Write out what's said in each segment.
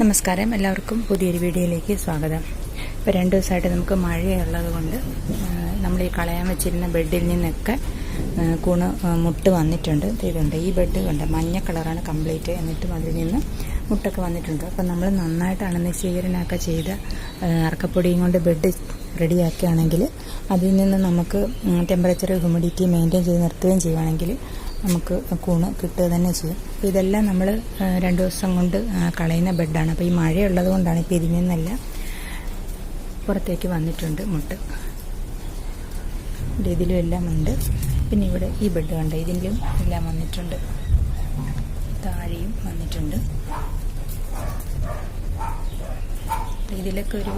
നമസ്കാരം. എല്ലാവർക്കും പുതിയൊരു വീഡിയോയിലേക്ക് സ്വാഗതം. ഇപ്പോൾ രണ്ട് ദിവസമായിട്ട് നമുക്ക് മഴയുള്ളത് കൊണ്ട് നമ്മൾ ഈ കളയാൻ വെച്ചിരുന്ന ബെഡിൽ നിന്നൊക്കെ കൂണ് മുട്ട് വന്നിട്ടുണ്ട്. തീരുണ്ട് ഈ ബെഡ് കണ്ട്? മഞ്ഞ കളറാണ് കംപ്ലീറ്റ്. എന്നിട്ടും അതിൽ നിന്ന് മുട്ടൊക്കെ വന്നിട്ടുണ്ട്. അപ്പം നമ്മൾ നന്നായിട്ടാണ് നിശ്ചീകരണമൊക്കെ ചെയ്ത് അറക്കപ്പൊടിയും കൊണ്ട് ബെഡ് റെഡിയാക്കുകയാണെങ്കിൽ അതിൽ നിന്ന് നമുക്ക് ടെമ്പറേച്ചർ ഹ്യൂമിഡിറ്റി മെയിന്റെയിൻ ചെയ്ത് നിർത്തുകയും ചെയ്യുവാണെങ്കിൽ നമുക്ക് കൂണ് കിട്ടുക തന്നെ ചെയ്യും. അപ്പോൾ ഇതെല്ലാം നമ്മൾ രണ്ട് ദിവസം കൊണ്ട് കളയുന്ന ബെഡാണ്. അപ്പോൾ ഈ മഴയുള്ളത് കൊണ്ടാണ് ഇപ്പോൾ ഇതിൽ നിന്നല്ല പുറത്തേക്ക് വന്നിട്ടുണ്ട് മുട്ട്. ഇതിലും എല്ലാം ഉണ്ട്. പിന്നെ ഇവിടെ ഈ ബെഡ് കണ്ട് ഇതിലും എല്ലാം വന്നിട്ടുണ്ട്. താഴെയും വന്നിട്ടുണ്ട്. ഇതിലൊക്കെ ഒരു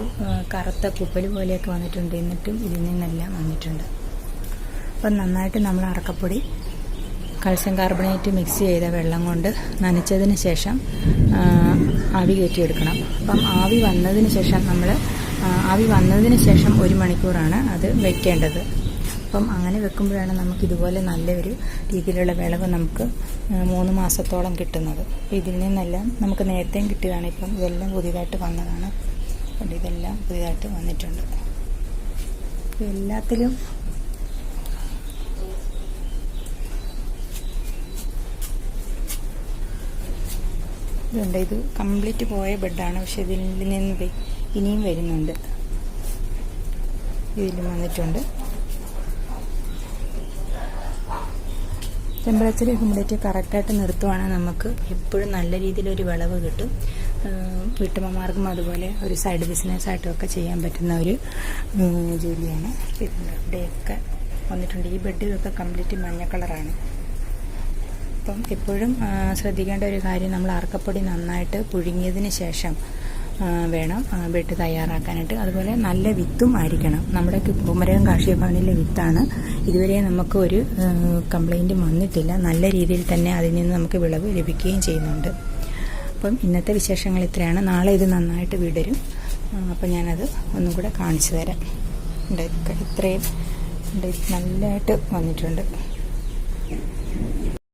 കറുത്ത കുപ്പൽ പോലെയൊക്കെ വന്നിട്ടുണ്ട്. എന്നിട്ടും ഇതിൽ നിന്നെല്ലാം വന്നിട്ടുണ്ട്. അപ്പം നന്നായിട്ട് നമ്മൾ അറക്കപ്പൊടി കാൽസ്യം കാർബണേറ്റ് മിക്സ് ചെയ്ത വെള്ളം കൊണ്ട് നനച്ചതിന് ശേഷം ആവി കയറ്റിയെടുക്കണം. അപ്പം ആവി വന്നതിന് ശേഷം നമ്മൾ ആവി വന്നതിന് ശേഷം ഒരു മണിക്കൂറാണ് അത് വെക്കേണ്ടത്. അപ്പം അങ്ങനെ വെക്കുമ്പോഴാണ് നമുക്ക് ഇതുപോലെ നല്ലൊരു രീതിയിലുള്ള വിളവ് നമുക്ക് മൂന്ന് മാസത്തോളം കിട്ടുന്നത്. അപ്പം ഇതിൽ നിന്നെല്ലാം നമുക്ക് നേരത്തെയും കിട്ടിയതാണ് ഇപ്പം ഇതെല്ലാം പുതിയതായിട്ട് വന്നതാണ്. അതുകൊണ്ട് ഇതെല്ലാം പുതിയതായിട്ട് വന്നിട്ടുണ്ട്. എല്ലാത്തിലും ഇതുണ്ട്. ഇത് കംപ്ലീറ്റ് പോയ ബെഡാണ്. പക്ഷെ ഇതിൽ നിന്ന് ഇനിയും വരുന്നുണ്ട്. ഇതിലും വന്നിട്ടുണ്ട്. ടെമ്പറേച്ചർ ഹ്യൂമിഡിറ്റി കറക്റ്റായിട്ട് നിർത്തുവാണെങ്കിൽ നമുക്ക് എപ്പോഴും നല്ല രീതിയിലൊരു വിളവ് കിട്ടും. വീട്ടമ്മമാർക്കും അതുപോലെ ഒരു സൈഡ് ബിസിനസ്സായിട്ടും ഒക്കെ ചെയ്യാൻ പറ്റുന്ന ഒരു ജോലിയാണ്. ഇവിടെയൊക്കെ വന്നിട്ടുണ്ട്. ഈ ബെഡിലൊക്കെ കംപ്ലീറ്റ് മഞ്ഞ കളറാണ് അപ്പം എപ്പോഴും ശ്രദ്ധിക്കേണ്ട ഒരു കാര്യം നമ്മൾ അറക്കപ്പൊടി നന്നായിട്ട് പുഴുങ്ങിയതിന് ശേഷം വേണം വെട്ട് തയ്യാറാക്കാനായിട്ട്. അതുപോലെ നല്ല വിത്തും ആയിരിക്കണം. നമ്മുടെ കുമരകം കാർഷിക ഭവനിലെ വിത്താണ് ഇതുവരെ നമുക്ക് ഒരു കംപ്ലൈന്റും വന്നിട്ടില്ല. നല്ല രീതിയിൽ തന്നെ അതിൽ നിന്ന് നമുക്ക് വിളവ് ലഭിക്കുകയും ചെയ്യുന്നുണ്ട്. അപ്പം ഇന്നത്തെ വിശേഷങ്ങൾ ഇത്രയാണ്. നാളെ ഇത് നന്നായിട്ട് വിടരും. അപ്പം ഞാനത് ഒന്നും കൂടെ കാണിച്ചു തരാം. ഇത്രയും നല്ലതായിട്ട് വന്നിട്ടുണ്ട്.